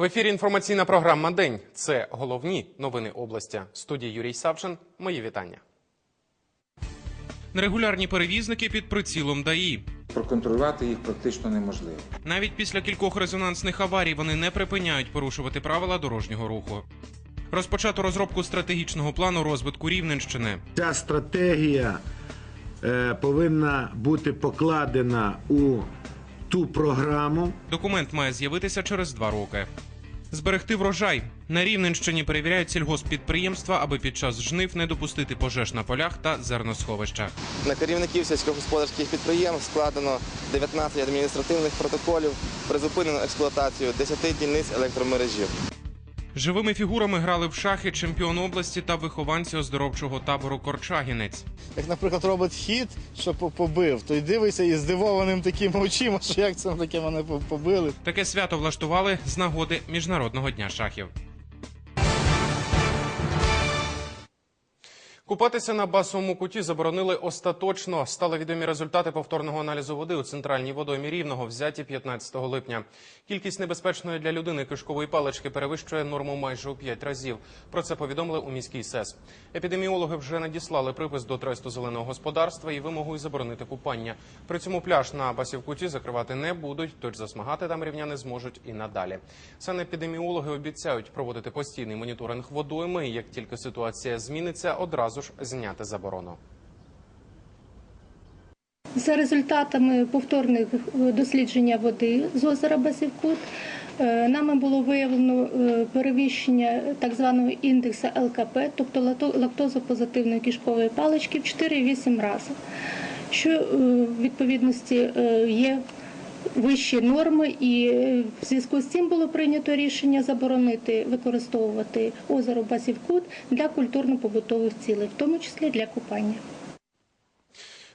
В ефірі інформаційна програма День. Це головні новини області. В Студії Юрій Савчин. Мої вітання. Нерегулярні перевізники під прицілом ДАІ. Проконтролювати їх практично неможливо. Навіть після кількох резонансних аварій вони не припиняють порушувати правила дорожнього руху. Розпочато розробку стратегічного плану розвитку Рівненщини. Ця стратегія е, повинна бути покладена у ту програму, Документ має з'явитися через два роки. Зберегти врожай на Рівненщині перевіряють сільгосппідприємства, аби під час жнив не допустити пожеж на полях та зерносховищах. На керівників сільськогосподарських підприємств складено 19 адміністративних протоколів, призупинено експлуатацію 10 дільниць електромережі. Живими фігурами грали в шахи чемпіон області та вихованці оздоровчого табору Корчагінець. Як, наприклад, робить хід, що по- побив, то й дивиться і здивованим такими очима, що як це таке мене побили. Таке свято влаштували з нагоди міжнародного дня шахів. Купатися на басовому куті заборонили остаточно. Стали відомі результати повторного аналізу води у центральній водоймі рівного, взяті 15 липня. Кількість небезпечної для людини кишкової палички перевищує норму майже у 5 разів. Про це повідомили у міській СЕС. Епідеміологи вже надіслали припис до тресту зеленого господарства і вимогою заборонити купання. При цьому пляж на басівкуті закривати не будуть, тож засмагати там рівняни зможуть і надалі. Санепідеміологи обіцяють проводити постійний моніторинг водойми. Як тільки ситуація зміниться, одразу ж зняти заборону. За результатами повторних е, дослідження води з озера Басівкут е, нами було виявлено е, перевищення так званого індексу ЛКП, тобто лактозопозитивної кишкової палички в 4,8 рази, що в відповідності є вищі норми, і е, в зв'язку з цим було прийнято рішення заборонити використовувати озеро Басівкут для культурно-побутових цілей, в тому числі для купання.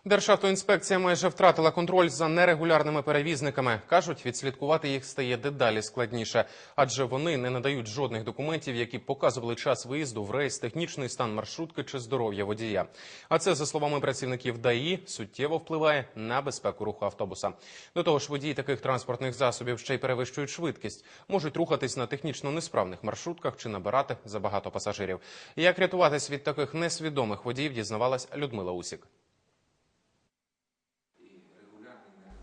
Державтоінспекція майже втратила контроль за нерегулярними перевізниками. кажуть, відслідкувати їх стає дедалі складніше, адже вони не надають жодних документів, які показували час виїзду в рейс, технічний стан маршрутки чи здоров'я водія. А це, за словами працівників ДАІ, суттєво впливає на безпеку руху автобуса. До того ж, водії таких транспортних засобів ще й перевищують швидкість, можуть рухатись на технічно несправних маршрутках чи набирати забагато пасажирів. Як рятуватись від таких несвідомих водіїв, дізнавалась Людмила Усік.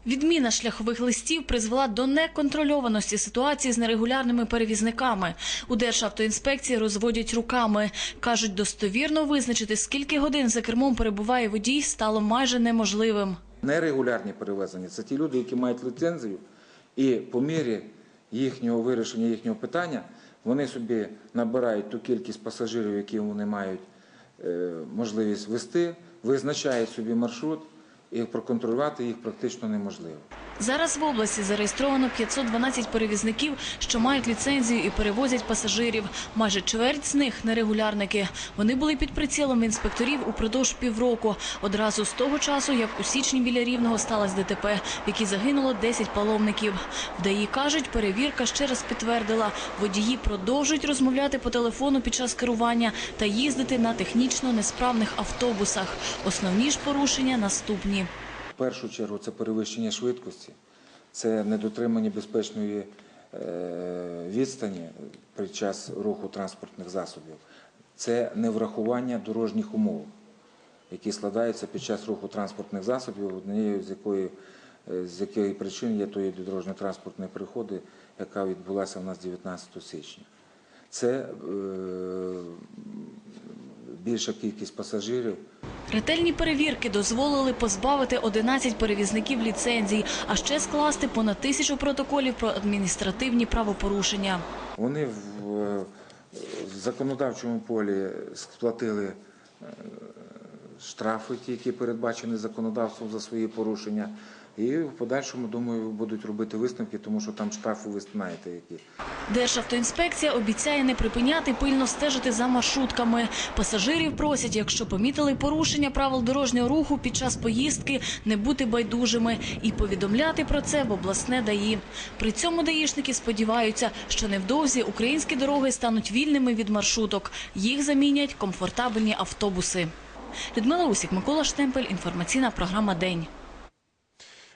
Відміна шляхових листів призвела до неконтрольованості ситуації з нерегулярними перевізниками. У Державтоінспекції розводять руками. Кажуть, достовірно визначити, скільки годин за кермом перебуває водій, стало майже неможливим. Нерегулярні перевезення це ті люди, які мають ліцензію, і по мірі їхнього вирішення їхнього питання вони собі набирають ту кількість пасажирів, які вони мають е, можливість вести, визначають собі маршрут, і проконтролювати їх практично неможливо. Зараз в області зареєстровано 512 перевізників, що мають ліцензію і перевозять пасажирів. Майже чверть з них нерегулярники. Вони були під прицілом інспекторів упродовж півроку. Одразу з того часу, як у січні біля Рівного сталося ДТП, в якій загинуло 10 паломників. В ДАІ кажуть, перевірка ще раз підтвердила. Водії продовжують розмовляти по телефону під час керування та їздити на технічно несправних автобусах. Основні ж порушення наступні. Першу чергу це перевищення швидкості, це недотримання безпечної е, відстані під час руху транспортних засобів, це неврахування дорожніх умов, які складаються під час руху транспортних засобів, однією з якої е, з якої причин є тої дорожньо-транспортної приходи, яка відбулася у нас 19 січня. Це е, більша кількість пасажирів. Ретельні перевірки дозволили позбавити 11 перевізників ліцензій, а ще скласти понад тисячу протоколів про адміністративні правопорушення. Вони в, законодавчому полі сплатили е, штрафи, ті, які передбачені законодавством за свої порушення. І в подальшому, думаю, будуть робити висновки, тому що там штрафи ви знаєте які. Державтоінспекція обіцяє не припиняти пильно стежити за маршрутками. Пасажирів просять, якщо помітили порушення правил дорожнього руху під час поїздки, не бути байдужими і повідомляти про це в обласне ДАІ. При цьому даїшники сподіваються, що невдовзі українські дороги стануть вільними від маршруток. Їх замінять комфортабельні автобуси. Людмила Усік, Микола Штемпель, інформаційна програма День.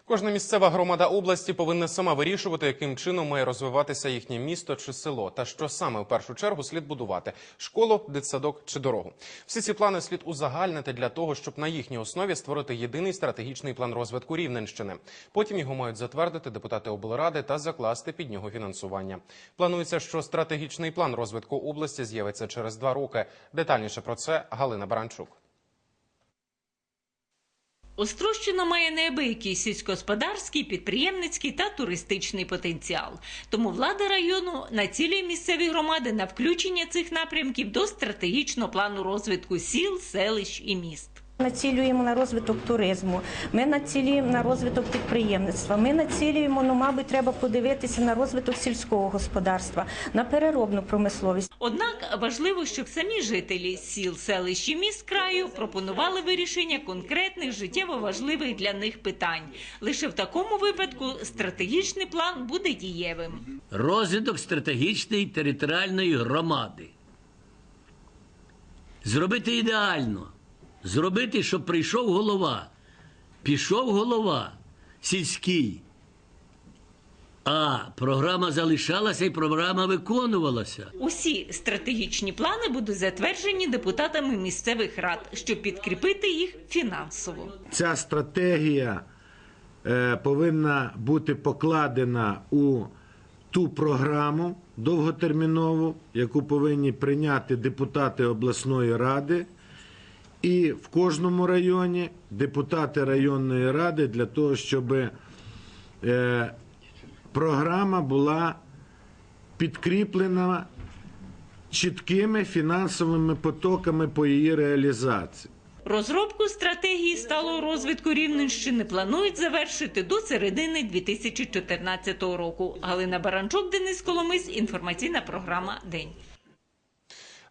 Кожна місцева громада області повинна сама вирішувати, яким чином має розвиватися їхнє місто чи село, та що саме в першу чергу слід будувати школу, дитсадок чи дорогу. Всі ці плани слід узагальнити для того, щоб на їхній основі створити єдиний стратегічний план розвитку Рівненщини. Потім його мають затвердити депутати облради та закласти під нього фінансування. Планується, що стратегічний план розвитку області з'явиться через два роки. Детальніше про це Галина Баранчук. Острощина має неабиякий сільськогосподарський, підприємницький та туристичний потенціал. Тому влада району націлює місцеві громади на включення цих напрямків до стратегічного плану розвитку сіл, селищ і міст. Націлюємо на розвиток туризму, ми націлюємо на розвиток підприємництва. Ми націлюємо, ну, мабуть, треба подивитися на розвиток сільського господарства, на переробну промисловість. Однак важливо, щоб самі жителі сіл, селищ і міст краю пропонували вирішення конкретних життєво важливих для них питань. Лише в такому випадку стратегічний план буде дієвим. розвиток стратегічної територіальної громади. Зробити ідеально. Зробити, щоб прийшов голова, пішов голова сільський. А програма залишалася і програма виконувалася. Усі стратегічні плани будуть затверджені депутатами місцевих рад, щоб підкріпити їх фінансово. Ця стратегія е, повинна бути покладена у ту програму довготермінову, яку повинні прийняти депутати обласної ради. І в кожному районі депутати районної ради для того, щоб е, програма була підкріплена чіткими фінансовими потоками по її реалізації. Розробку стратегії сталого розвитку Рівненщини планують завершити до середини 2014 року. Галина Баранчук, Денис Коломис, інформаційна програма День.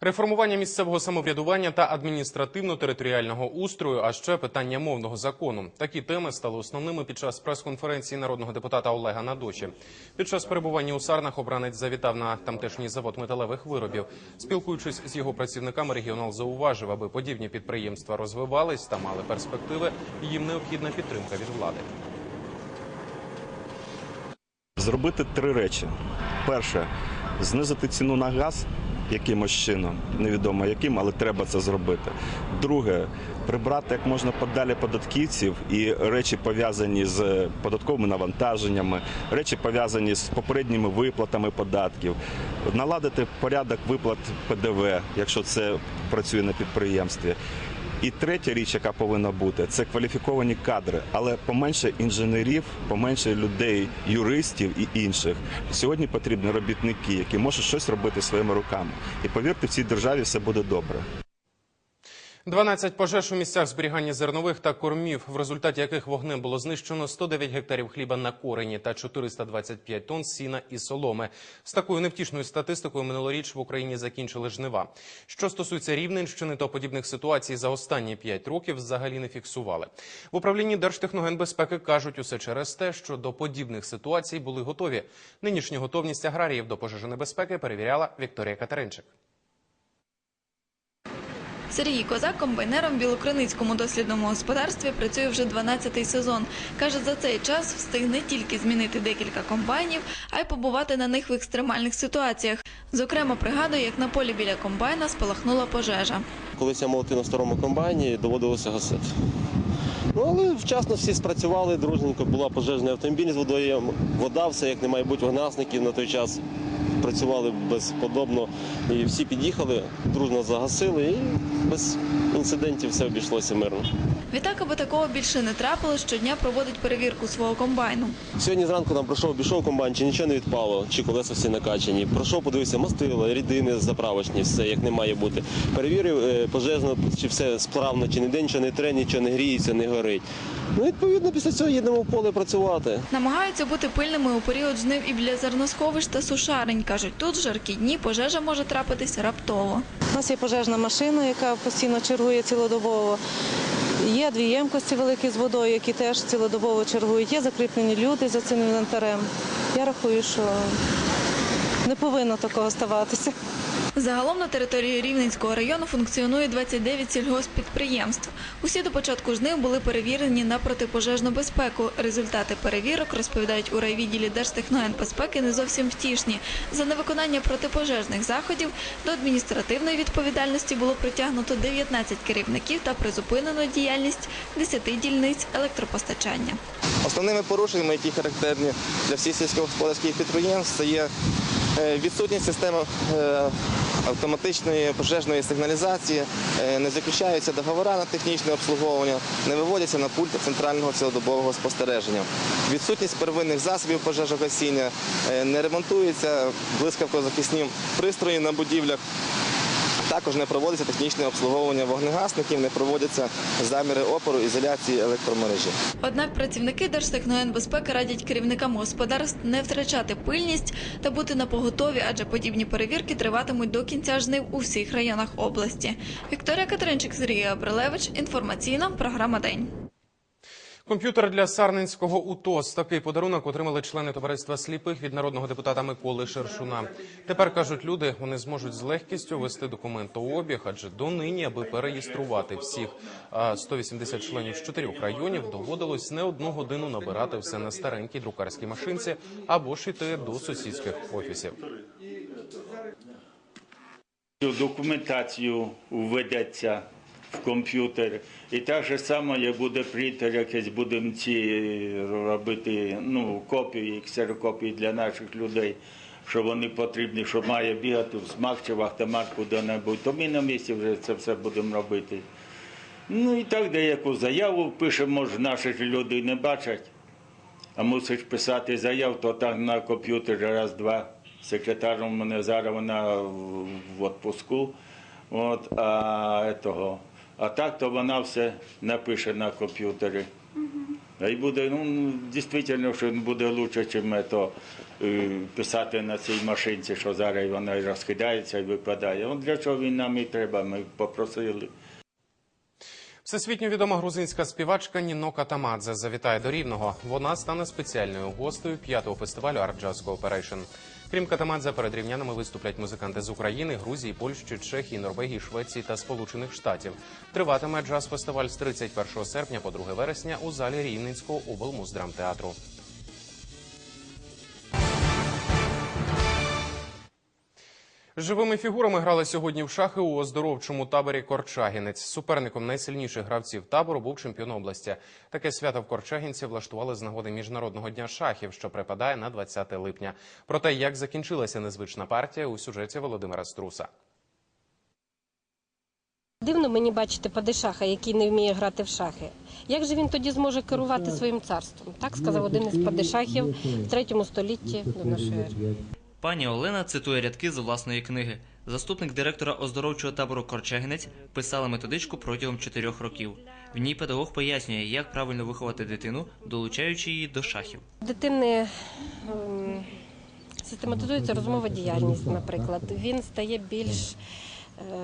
Реформування місцевого самоврядування та адміністративно-територіального устрою, а ще питання мовного закону. Такі теми стали основними під час прес-конференції народного депутата Олега Надочі. Під час перебування у Сарнах обранець завітав на тамтешній завод металевих виробів. Спілкуючись з його працівниками, регіонал зауважив, аби подібні підприємства розвивались та мали перспективи. Їм необхідна підтримка від влади. зробити три речі: перше знизити ціну на газ якимось чином, невідомо яким, але треба це зробити. Друге, прибрати як можна подалі податківців і речі пов'язані з податковими навантаженнями, речі пов'язані з попередніми виплатами податків, наладити порядок виплат ПДВ, якщо це працює на підприємстві. І третя річ, яка повинна бути, це кваліфіковані кадри, але поменше інженерів, поменше людей, юристів і інших. Сьогодні потрібні робітники, які можуть щось робити своїми руками. І повірте, в цій державі все буде добре. 12 пожеж у місцях зберігання зернових та кормів, в результаті яких вогнем було знищено 109 гектарів хліба на корені та 425 тонн сіна і соломи. З такою невтішною статистикою минулоріч в Україні закінчили жнива. Що стосується Рівненщини, то подібних ситуацій за останні 5 років взагалі не фіксували. В управлінні Держтехногенбезпеки кажуть усе через те, що до подібних ситуацій були готові. Нинішню готовність аграріїв до пожежонебезпеки перевіряла Вікторія Катеринчик. Сергій Козак комбайнером в Білокриницькому дослідному господарстві працює вже 12-й сезон. Каже, за цей час встиг не тільки змінити декілька комбайнів, а й побувати на них в екстремальних ситуаціях. Зокрема, пригадує, як на полі біля комбайна спалахнула пожежа. Колись я молотив на старому комбайні, доводилося гасити. Ну, але вчасно всі спрацювали, дружненько була пожежний автомобіль з водою, вода, все як не має бути вогнасників на той час. Працювали безподобно і всі під'їхали, дружно загасили і без інцидентів все обійшлося мирно. Відтак, аби такого більше не трапилось, щодня проводить перевірку свого комбайну. Сьогодні зранку нам пройшов, обійшов комбайн, чи нічого не відпало, чи колеса всі накачані. Пройшов, подивився, мастила, рідини заправочні, все як не має бути. Перевірив е, пожежно, чи все справно, чи ніде нічого не тре, нічого не гріється, не горить. Ну, відповідно, після цього їдемо в поле працювати. Намагаються бути пильними у період жнив і біля зерносховищ та сушарень. Кажуть, тут в жаркі дні пожежа може трапитись раптово. У нас є пожежна машина, яка постійно чергує цілодобово. Є дві ємкості великі з водою, які теж цілодобово чергують. Є закріплені люди за цим інвентарем. Я рахую, що не повинно такого ставатися. Загалом на території Рівненського району функціонує 29 сільгосппідприємств. Усі до початку жнив були перевірені на протипожежну безпеку. Результати перевірок, розповідають у райвідділі Держтехногенбезпеки, не зовсім втішні. За невиконання протипожежних заходів до адміністративної відповідальності було притягнуто 19 керівників та призупинено діяльність 10 дільниць електропостачання. Основними порушеннями, які характерні для всіх сільськогосподарських підприємств, це є е, відсутність системи е, автоматичної пожежної сигналізації, е, не заключаються договори на технічне обслуговування, не виводяться на пульт центрального цілодобового спостереження. Відсутність первинних засобів пожежогасіння, е, не ремонтуються блискавкозахисні пристрої на будівлях. Також не проводиться технічне обслуговування вогнегасників, не проводяться заміри опору ізоляції електромережі. Однак працівники Держтехногенбезпеки радять керівникам господарств не втрачати пильність та бути на поготові, адже подібні перевірки триватимуть до кінця жнив у всіх районах області. Вікторія Катеринчик, Сергій Абрилевич. Інформаційна програма День. Комп'ютер для Сарненського УТОС. Такий подарунок отримали члени товариства сліпих від народного депутата Миколи Шершуна. Тепер кажуть люди, вони зможуть з легкістю вести документообіг, адже донині, аби переєструвати всіх а, 180 членів з чотирьох районів, доводилось не одну годину набирати все на старенькій друкарській машинці або ж йти до сусідських офісів. Документацію введеться в комп'ютер. І так же само, як буде принтер, якийсь будемо робити ну, копії, ксерокопії для наших людей, що вони потрібні, що має бігати в смак чи в автомат куди-небудь, то ми на місці вже це все будемо робити. Ну і так деяку заяву пишемо, може, наші люди не бачать. А мусиш писати заяву, то так на комп'ютері раз-два. Секретар у мене зараз вона в відпуску. От, а, етого. А так то вона все напише на комп'ютері. А й буде, ну, дійсно, що буде краще, ніж то, писати на цій машинці, що зараз вона і розкидається і випадає. От для чого він нам і треба, ми попросили. Всесвітньо відома грузинська співачка Ніно Катамадзе завітає до Рівного. Вона стане спеціальною гостею п'ятого фестивалю Art Jazz Cooperation. Крім Катамадзе, перед рівнянами виступлять музиканти з України, Грузії, Польщі, Чехії, Норвегії, Швеції та Сполучених Штатів. Триватиме джаз-фестиваль з 31 серпня по 2 вересня у залі Рівненського облмуздрамтеатру. Живими фігурами грали сьогодні в шахи у оздоровчому таборі Корчагінець. Суперником найсильніших гравців табору був чемпіон області. Таке свято в Корчагінці влаштували з нагоди міжнародного дня шахів, що припадає на 20 липня. Про те, як закінчилася незвична партія, у сюжеті Володимира Струса. Дивно мені бачити падишаха, який не вміє грати в шахи. Як же він тоді зможе керувати своїм царством? Так сказав один із падишахів в третьому столітті до нашої ери. Пані Олена цитує рядки з власної книги. Заступник директора оздоровчого табору Корчагінець писала методичку протягом чотирьох років. В ній педагог пояснює, як правильно виховати дитину, долучаючи її до шахів. Дитини ем, систематизується розмова діяльність, наприклад. Він стає більш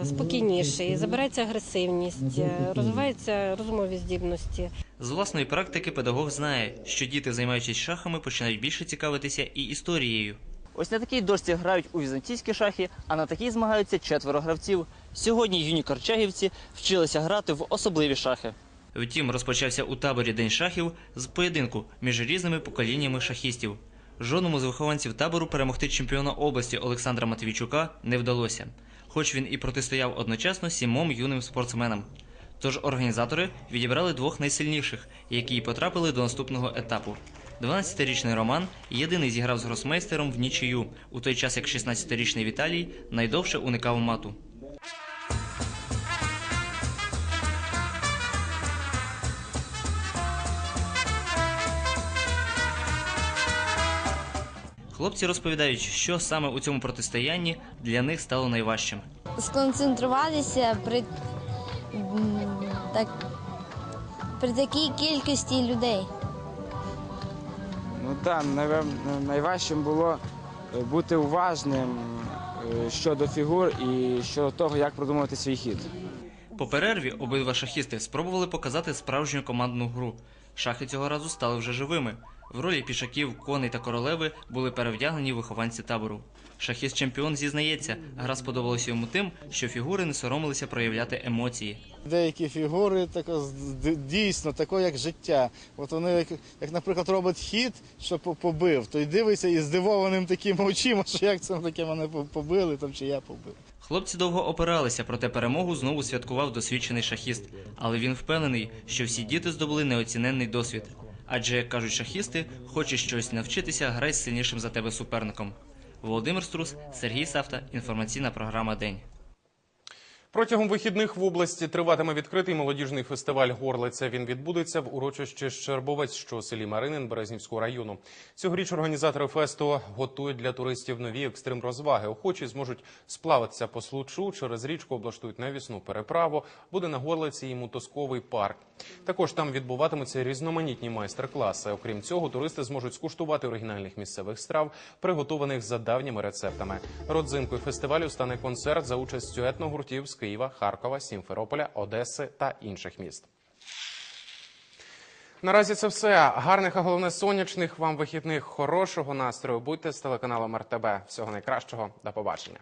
е, спокійніший, забирається агресивність, е, розвиваються розумові здібності. З власної практики педагог знає, що діти, займаючись шахами, починають більше цікавитися і історією. Ось на такій дошці грають у візантійські шахи, а на такій змагаються четверо гравців. Сьогодні юні корчагівці вчилися грати в особливі шахи. Втім, розпочався у таборі День шахів з поєдинку між різними поколіннями шахістів. Жодному з вихованців табору перемогти чемпіона області Олександра Матвійчука не вдалося, хоч він і протистояв одночасно сімом юним спортсменам. Тож організатори відібрали двох найсильніших, які потрапили до наступного етапу. 12-річний Роман єдиний зіграв з гросмейстером в нічию, у той час як 16-річний Віталій найдовше уникав мату. Хлопці розповідають, що саме у цьому протистоянні для них стало найважчим. сконцентруватися при, так, при такій кількості людей. Так, найважчим було е, бути уважним е, щодо фігур і щодо того, як продумувати свій хід. По перерві обидва шахісти спробували показати справжню командну гру. Шахи цього разу стали вже живими. В ролі пішаків, коней та королеви були перевдягнені вихованці табору. Шахіст-чемпіон зізнається, гра сподобалася йому тим, що фігури не соромилися проявляти емоції. Деякі фігури тако, дійсно тако, як життя. От вони, як, як, наприклад, робить хід, що по- побив, то й дивиться і здивованим таким очима, що як це таке мене побили, там чи я побив. Хлопці довго опиралися, проте перемогу знову святкував досвідчений шахіст. Але він впевнений, що всі діти здобули неоціненний досвід. Адже, як кажуть шахісти, хочеш щось навчитися, грай з сильнішим за тебе суперником. Володимир Струс, Сергій Савта, інформаційна програма День. Протягом вихідних в області триватиме відкритий молодіжний фестиваль Горлиця. Він відбудеться в урочищі Щербовець, що у селі Маринин Березнівського району. Цьогоріч організатори фесту готують для туристів нові екстрим розваги. Охочі зможуть сплаватися по случу, через річку облаштують навісну переправу. Буде на Горлиці і мотузковий парк. Також там відбуватимуться різноманітні майстер-класи. Окрім цього, туристи зможуть скуштувати оригінальних місцевих страв, приготованих за давніми рецептами. Родзинкою фестивалю стане концерт за участю етногуртів з Києва, Харкова, Сімферополя, Одеси та інших міст. Наразі це все. Гарних, а головне сонячних вам вихідних, хорошого настрою. Будьте з телеканалом РТБ. Всього найкращого. До побачення.